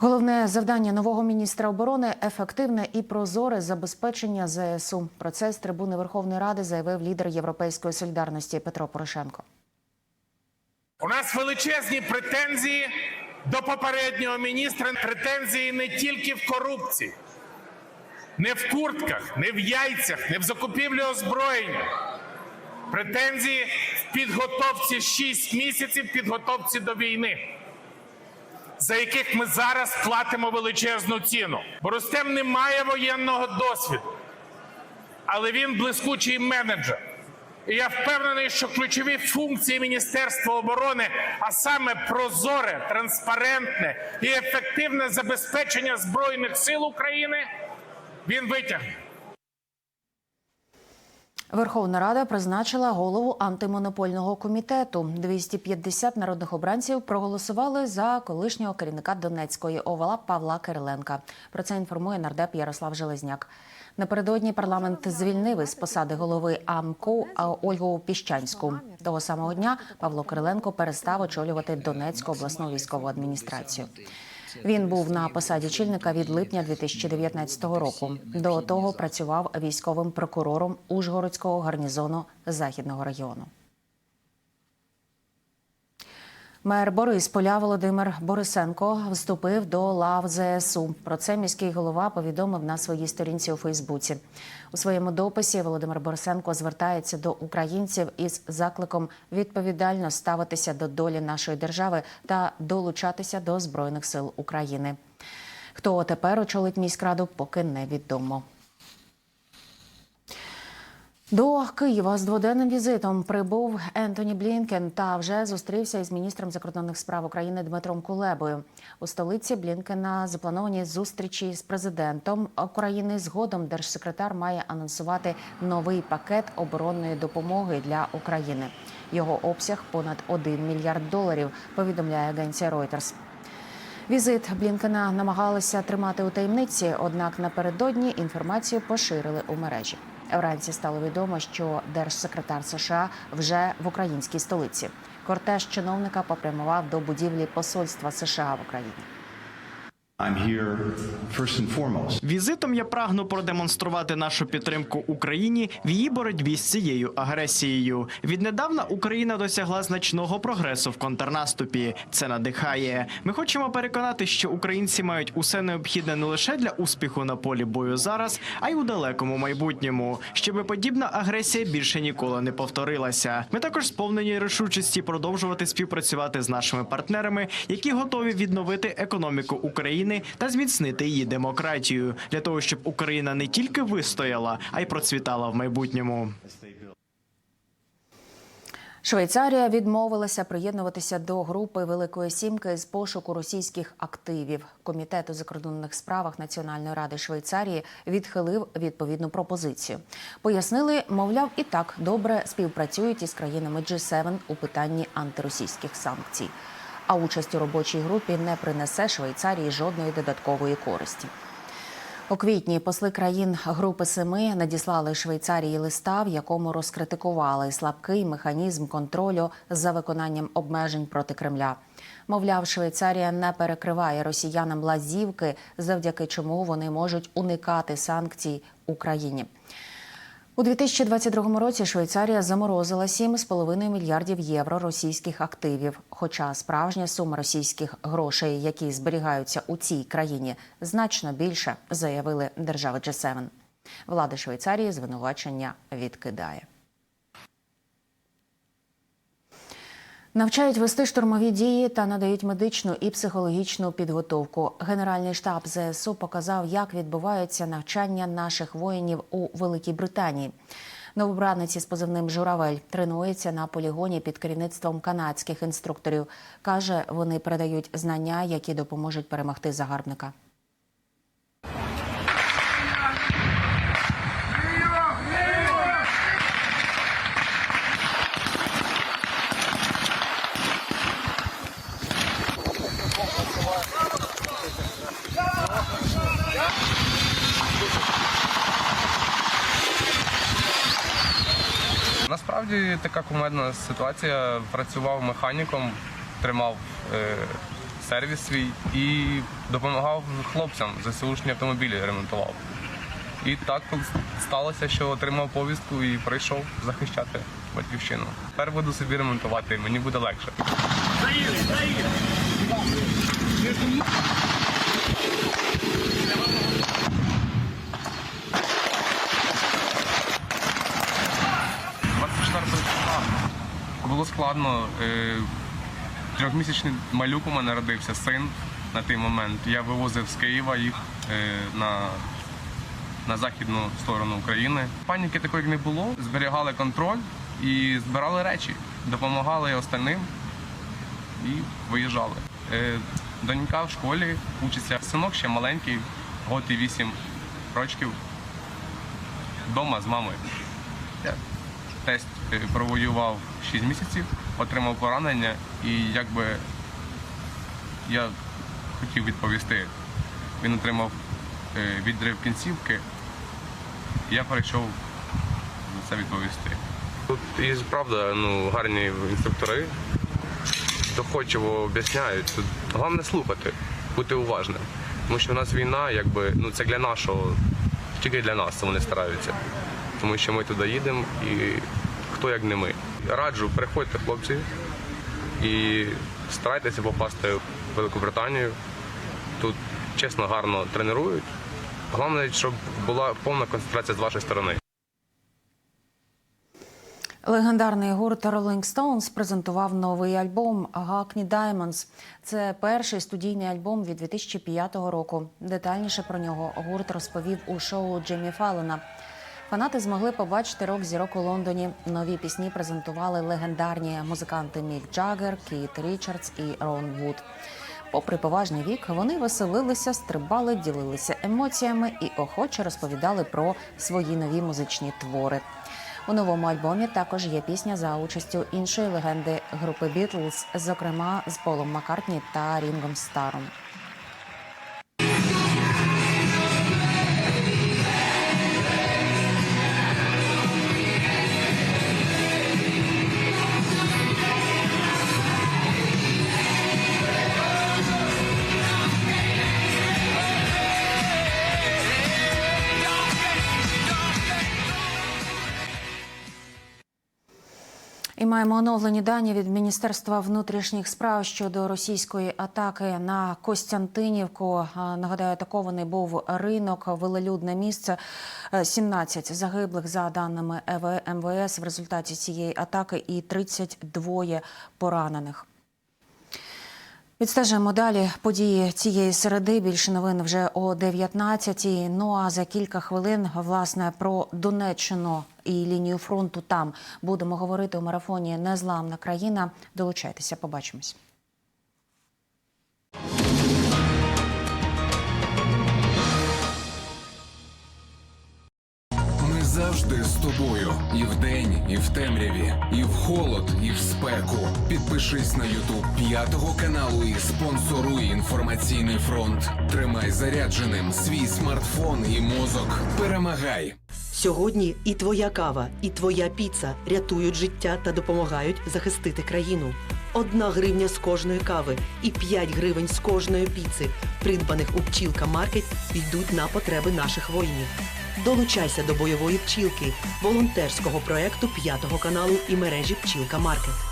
Головне завдання нового міністра оборони ефективне і прозоре забезпечення ЗСУ. Про це з трибуни Верховної Ради заявив лідер Європейської солідарності Петро Порошенко. У нас величезні претензії до попереднього міністра. Претензії не тільки в корупції, не в куртках, не в яйцях, не в закупівлі озброєння. Претензії в підготовці 6 місяців підготовці до війни, за яких ми зараз платимо величезну ціну. Бо Рустем не має воєнного досвіду, але він блискучий менеджер. І я впевнений, що ключові функції Міністерства оборони, а саме прозоре, транспарентне і ефективне забезпечення Збройних сил України, він витягне. Верховна Рада призначила голову антимонопольного комітету. 250 народних обранців проголосували за колишнього керівника Донецької ОВА Павла Кириленка. Про це інформує нардеп Ярослав Железняк. Напередодні парламент звільнив із посади голови АМКУ Ольгу Піщанську. Того самого дня Павло Кириленко перестав очолювати Донецьку обласну військову адміністрацію. Він був на посаді чільника від липня 2019 року. До того працював військовим прокурором Ужгородського гарнізону Західного району. Мер Борисполя Володимир Борисенко вступив до лав ЗСУ. Про це міський голова повідомив на своїй сторінці у Фейсбуці. У своєму дописі Володимир Борисенко звертається до українців із закликом відповідально ставитися до долі нашої держави та долучатися до збройних сил України. Хто тепер очолить міськраду, поки невідомо. До Києва з дводенним візитом прибув Ентоні Блінкен та вже зустрівся із міністром закордонних справ України Дмитром Кулебою. У столиці Блінкена заплановані зустрічі з президентом України. Згодом держсекретар має анонсувати новий пакет оборонної допомоги для України. Його обсяг понад 1 мільярд доларів. Повідомляє агенція Reuters. Візит Блінкена намагалися тримати у таємниці, однак напередодні інформацію поширили у мережі. Вранці стало відомо, що держсекретар США вже в українській столиці. Кортеж чиновника попрямував до будівлі посольства США в Україні. Візитом я прагну продемонструвати нашу підтримку Україні в її боротьбі з цією агресією. Віднедавна Україна досягла значного прогресу в контрнаступі. Це надихає. Ми хочемо переконати, що українці мають усе необхідне не лише для успіху на полі бою зараз, а й у далекому майбутньому, щоб подібна агресія більше ніколи не повторилася. Ми також сповнені рішучості продовжувати співпрацювати з нашими партнерами, які готові відновити економіку України та зміцнити її демократію для того, щоб Україна не тільки вистояла, а й процвітала в майбутньому. Швейцарія відмовилася приєднуватися до групи Великої Сімки з пошуку російських активів. Комітет у закордонних справах Національної ради Швейцарії відхилив відповідну пропозицію. Пояснили, мовляв, і так добре співпрацюють із країнами G7 у питанні антиросійських санкцій. А участь у робочій групі не принесе Швейцарії жодної додаткової користі. У квітні посли країн Групи Семи надіслали Швейцарії листа, в якому розкритикували слабкий механізм контролю за виконанням обмежень проти Кремля. Мовляв, Швейцарія не перекриває росіянам лазівки, завдяки чому вони можуть уникати санкцій Україні. У 2022 році Швейцарія заморозила 7,5 мільярдів євро російських активів. Хоча справжня сума російських грошей, які зберігаються у цій країні, значно більше, заявили держави G7. Влада Швейцарії звинувачення відкидає. Навчають вести штурмові дії та надають медичну і психологічну підготовку. Генеральний штаб ЗСУ показав, як відбуваються навчання наших воїнів у Великій Британії. Новобранеці з позивним Журавель тренуються на полігоні під керівництвом канадських інструкторів. каже, вони передають знання, які допоможуть перемогти загарбника. Насправді така кумедна ситуація. Працював механіком, тримав е, сервіс свій і допомагав хлопцям, ЗСУшні автомобілі ремонтував. І так сталося, що отримав повістку і прийшов захищати батьківщину. Тепер буду собі ремонтувати, мені буде легше. числа було складно. Е, Трьохмісячний малюк у мене народився син на той момент. Я вивозив з Києва їх е, на, на західну сторону України. Паніки такої не було. Зберігали контроль і збирали речі, допомагали остальним і виїжджали. Е, Донька в школі учиться. Синок ще маленький, год і вісім років. Вдома з мамою. Я тесть е, провоював 6 місяців, отримав поранення і якби я хотів відповісти. Він отримав е, відрив кінцівки, і я перейшов за це відповісти. Тут і правда ну, гарні інструктори, доходчиво об'ясняють. Головне слухати, бути уважним. Тому що в нас війна, якби ну це для нашого, тільки для нас вони стараються. Тому що ми туди їдемо і хто як не ми. Раджу, приходьте, хлопці, і старайтеся попасти в Великобританію. Тут чесно гарно тренують. Головне, щоб була повна концентрація з вашої сторони. Легендарний гурт Rolling Stones презентував новий альбом Hackney Diamonds. Це перший студійний альбом від 2005 року. Детальніше про нього гурт розповів у шоу Джиммі Фаллона. Фанати змогли побачити рок зірок у Лондоні. Нові пісні презентували легендарні музиканти Мік Джаггер, Кіт Річардс і Рон Вуд. Попри поважний вік, вони веселилися, стрибали, ділилися емоціями і охоче розповідали про свої нові музичні твори. У новому альбомі також є пісня за участю іншої легенди групи Бітлз, зокрема з Полом Маккартні та Рінгом Старом. І маємо оновлені дані від Міністерства внутрішніх справ щодо російської атаки на Костянтинівку. Нагадаю, атакований був ринок, велелюдне місце. Е, 17 загиблих за даними ЕВ МВС в результаті цієї атаки і 32 поранених. Відстежуємо далі події цієї середи. Більше новин вже о 19-й. Ну а за кілька хвилин власне про Донеччину і лінію фронту там будемо говорити у марафоні Незламна країна. Долучайтеся, побачимось. Завжди з тобою і вдень, і в темряві, і в холод, і в спеку. Підпишись на Ютуб п'ятого каналу і спонсоруй інформаційний фронт. Тримай зарядженим свій смартфон і мозок. Перемагай! Сьогодні і твоя кава, і твоя піца рятують життя та допомагають захистити країну. Одна гривня з кожної кави і 5 гривень з кожної піци, придбаних у пчілка Маркет, йдуть на потреби наших воїнів. Долучайся до бойової пчілки, волонтерського проекту п'ятого каналу і мережі Пчілка Маркет.